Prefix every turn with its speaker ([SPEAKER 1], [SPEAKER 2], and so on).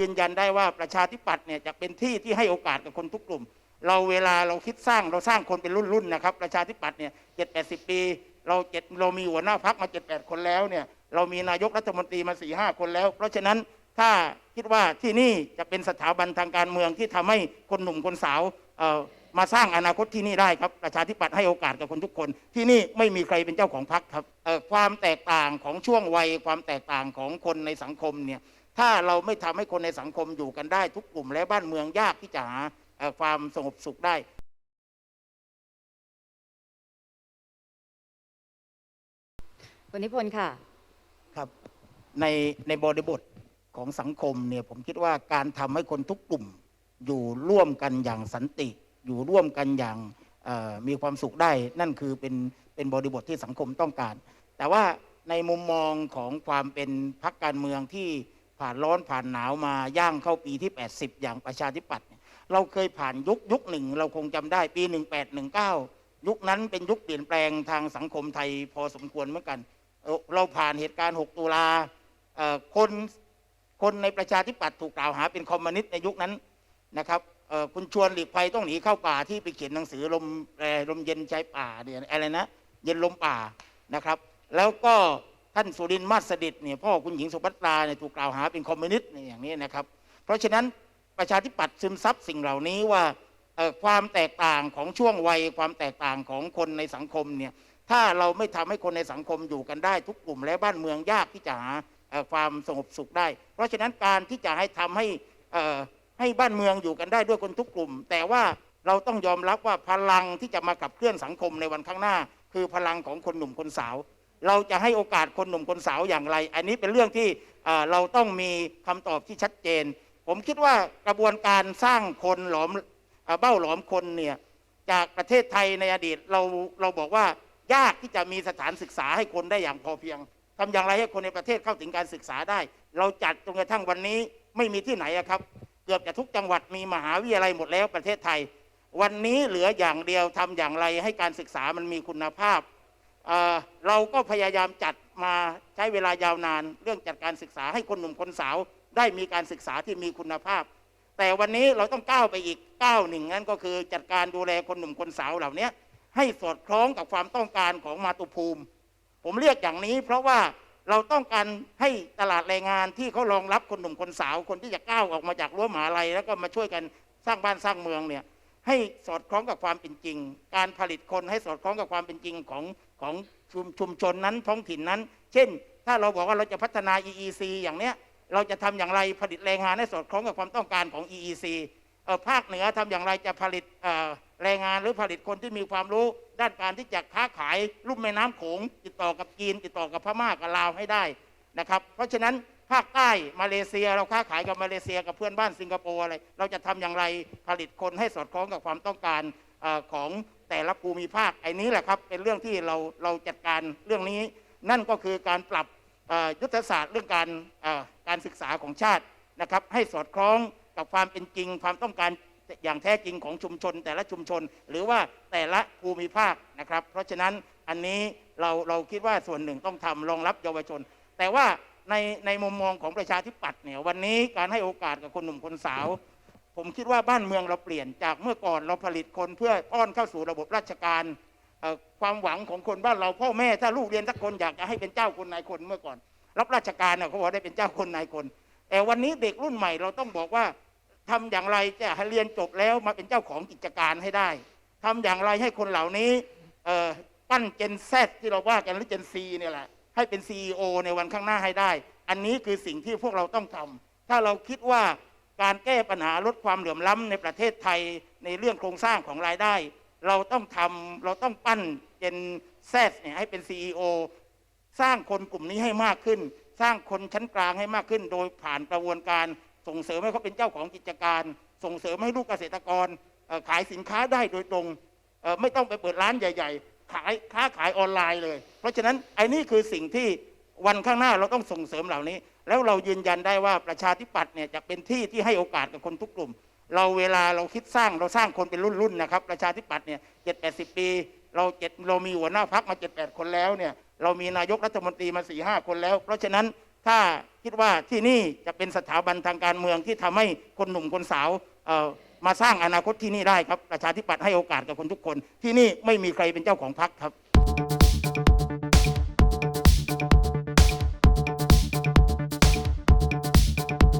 [SPEAKER 1] ยืนยันได้ว่าประชาธิปัตย์เนี่ยจะเป็นที่ที่ให้โอกาสกับคนทุกกลุ่ม เราเวลาเราคิดสร้างเราสร้างคนเป็นรุ่นๆนะครับประชาธิปัตย์เนี่ยเจ็ดแปดสิบปี เราเจ็ดเรามีหัวหน้าพักมาเจ็ดแปดคนแล้วเนี่ยเรามีนายกรัฐมนตรีมาสี่ห้าคนแล้ว เพราะฉะนั้นถ้าคิดว่าที่นี่จะเป็นสถาบันทางการเมืองที่ทำให้คนหนุ่มคนสาวเอ่อมาสร้างอนาคตที่นี่ได้ครับประชาธิปัตย์ให้โอกาสกับคนทุกคน ที่นี่ไม่มีใครเป็นเจ้าของพรรคครับเอ่อความแตกต่างของช่วงวัยความแตกต่างของคนในสังคมเนี่ย ถ้าเราไม่ทำให้คนในสังคมอยู่กันได้ทุกกลุ่มและบ้านเมืองยากที่จะหาเอ่อความสงบสุขได้
[SPEAKER 2] คุณนิพนธ์ค่ะ
[SPEAKER 1] ครับ ในในบริบทของสังคมเนี่ยผมคิดว่าการทำให้คนทุกกลุ่มอยู่ร่วมกันอย่างสันติ อยู่ร่วมกันอย่างเอ่อมีความสุขได้ นั่นคือเป็นเป็นบริบทที่สังคมต้องการ แต่ว่าในมุมมองของความเป็นพรรคการเมืองที่ ผ่านร้อนผ่านหนาวมาย่างเข้าปีที่ 80 อย่างประชาธิปัตย์เราเคยผ่านยุคยุคหนึ่ง เราคงจำได้ปี 1819 ยุคนั้นเป็นยุคเปลี่ยนแปลงทางสังคมไทยพอสมควรเหมือนกัน เราผ่านเหตุการณ์ 6 ตุลาคนคนในประชาธิปัตย์ถูกกล่าวหาเป็นคอมมิวนิสต์ในยุคนั้นนะครับคุณชวนหลีกภัยต้องหนีเข้าป่าที่ไปเขียนหนังสือลมแรงลมเย็นใจป่าเนี่ยอะไรนะ เย็นลมป่านะครับ แล้วก็ ท่านสุรินทร์มาสดิตเนี่ยพ่อคุณหญิงสุภัตราเนี่ยถูกกล่าวหาเป็นคอมมิวนิสต์เนี่ยอย่างนี้นะครับ เพราะฉะนั้นประชาธิปัตย์ซึมซับสิ่งเหล่านี้ว่าความแตกต่างของช่วงวัย ความแตกต่างของคนในสังคมเนี่ยถ้าเราไม่ทำให้คนในสังคมอยู่กันได้ทุกกลุ่มและบ้านเมืองยากที่จะหาความสงบสุขได้ เพราะฉะนั้นการที่จะให้ทำให้ให้บ้านเมืองอยู่กันได้ด้วยคนทุกกลุ่ม แต่ว่าเราต้องยอมรับว่าพลังที่จะมาขับเคลื่อนสังคมในวันข้างหน้า คือพลังของคนหนุ่มคนสาว เราจะให้โอกาสคนหนุ่มคนสาวอย่างไร อันนี้เป็นเรื่องที่เราต้องมีคำตอบที่ชัดเจน ผมคิดว่ากระบวนการสร้างคนหลอมเอเบ้าหลอมคนเนี่ยจากประเทศไทยในอดีตเราเราบอกว่ายากที่จะมีสถานศึกษาให้คนได้อย่างพอเพียงทำอย่างไรให้คนในประเทศเข้าถึงการศึกษาได้ เราจัดจนกระทั่งวันนี้ไม่มีที่ไหนครับ เกือบจะทุกจังหวัดมีมหาวิทยาลัยหมดแล้วประเทศไทย วันนี้เหลืออย่างเดียวทำอย่างไรให้การศึกษามันมีคุณภาพ เราก็พยายามจัดมาใช้เวลายาวนาน เรื่องจัดการศึกษาให้คนหนุ่มคนสาว ได้มีการศึกษาที่มีคุณภาพ แต่วันนี้เราต้องก้าวไปอีกก้าวหนึ่งนั่นก็คือจัดการดูแลคนหนุ่มคนสาวเหล่านี้ให้สอดคล้องกับความต้องการของมาตุภูมิ ผมเรียกอย่างนี้ เพราะว่าเราต้องการให้ตลาดแรงงานที่เขารองรับคนหนุ่มคนสาว คนที่จะก้าวออกมาจากรั้วมหาลัย แล้วก็มาช่วยกันสร้างบ้านสร้างเมืองเนี่ยให้สอดคล้องกับความเป็นจริง การผลิตคนให้สอดคล้องกับความเป็นจริงของ ของชุมชุมชนนั้นท้องถิ่นนั้น เช่น ถ้าเราบอกว่าเราจะพัฒนา EEC อย่างเนี้ยเราจะทำอย่างไรผลิตแรงงานให้สอดคล้องกับความต้องการของ EEC เออภาคเหนือทำอย่างไรจะผลิตแรงงานหรือผลิตคนที่มีความรู้ ด้านการที่จะค้าขายลุ่มแม่น้ำโขงติดต่อกับจีนติดต่อกับพม่ากับลาวให้ได้นะครับ เพราะฉะนั้นภาคใต้มาเลเซียเราค้าขายกับมาเลเซียกับเพื่อนบ้านสิงคโปร์อะไรเราจะทำอย่างไรผลิตคนให้สอดคล้องกับความต้องการอของ แต่ละภูมิภาคไอ้นี้แหละครับเป็นเรื่องที่เราเราจัดการเรื่องนี้ นั่นก็คือการปรับยุทธศาสตร์เรื่องการการศึกษาของชาตินะครับ ให้สอดคล้องกับความเป็นจริง ความต้องการอย่างแท้จริงของชุมชน แต่ละชุมชน หรือว่าแต่ละภูมิภาคนะครับ เพราะฉะนั้นอันนี้เราเราคิดว่าส่วนหนึ่งต้องทำรองรับเยาวชน แต่ว่าในในมุมมองของประชาธิปัตย์เนี่ยวันนี้การให้โอกาสกับคนหนุ่มคนสาว ผมคิดว่าบ้านเมืองเราเปลี่ยนจากเมื่อก่อนเราผลิตคนเพื่อป้อนเข้าสู่ระบบราชการความหวังของคนบ้านเราพ่อแม่ถ้าลูกเรียนสักคนอยากจะให้เป็นเจ้าคนนายคนเมื่อก่อน รับราชการเนี่ยเขาบอกได้เป็นเจ้าคนนายคน แต่วันนี้เด็กรุ่นใหม่เราต้องบอกว่าทำอย่างไรจะให้เรียนจบแล้วมาเป็นเจ้าของกิจการให้ได้ทำอย่างไรให้คนเหล่านี้ปั้นเจนแซที่เราว่ากันหรือเจนซีเนี่ยแหละให้เป็น CEO ในวันข้างหน้าให้ได้ อันนี้คือสิ่งที่พวกเราต้องทำถ้าเราคิดว่า การแก้ปัญหาลดความเหลื่อมล้ำในประเทศไทยในเรื่องโครงสร้างของรายได้ เราต้องทำเราต้องปั้นเจนแซเนี่ยให้เป็น CEO สร้างคนกลุ่มนี้ให้มากขึ้น สร้างคนชั้นกลางให้มากขึ้น โดยผ่านกระบวนการส่งเสริมให้เขาเป็นเจ้าของกิจการ ส่งเสริมให้ลูกเกษตรกรขายสินค้าได้โดยตรงไม่ต้องไปเปิดร้านใหญ่ ๆ ขายค้าขายออนไลน์เลย เพราะฉะนั้นไอ้นี่คือสิ่งที่วันข้างหน้าเราต้องส่งเสริมเหล่านี้ แล้วเรายืนยันได้ว่าประชาธิปัตย์เนี่ยจะเป็นที่ที่ให้โอกาสกับคนทุกกลุ่ม เราเวลาเราคิดสร้างเราสร้างคนเป็นรุ่นๆนนะครับประชาธิปัตย์เนี่ยเจ็ดแปดสิบปี เราเจ็ดเรามีหัวหน้าพักมาเจ็ดแปดคนแล้วเนี่ยเรามีนายกรัฐมนตรีมาสี่ห้าคนแล้ว เพราะฉะนั้นถ้าคิดว่าที่นี่จะเป็นสถาบันทางการเมืองที่ทำให้คนหนุ่มคนสาวมาสร้างอนาคตที่นี่ได้ครับประชาธิปัตย์ให้โอกาสกับคนทุกคน ที่นี่ไม่มีใครเป็นเจ้าของพรรคครับ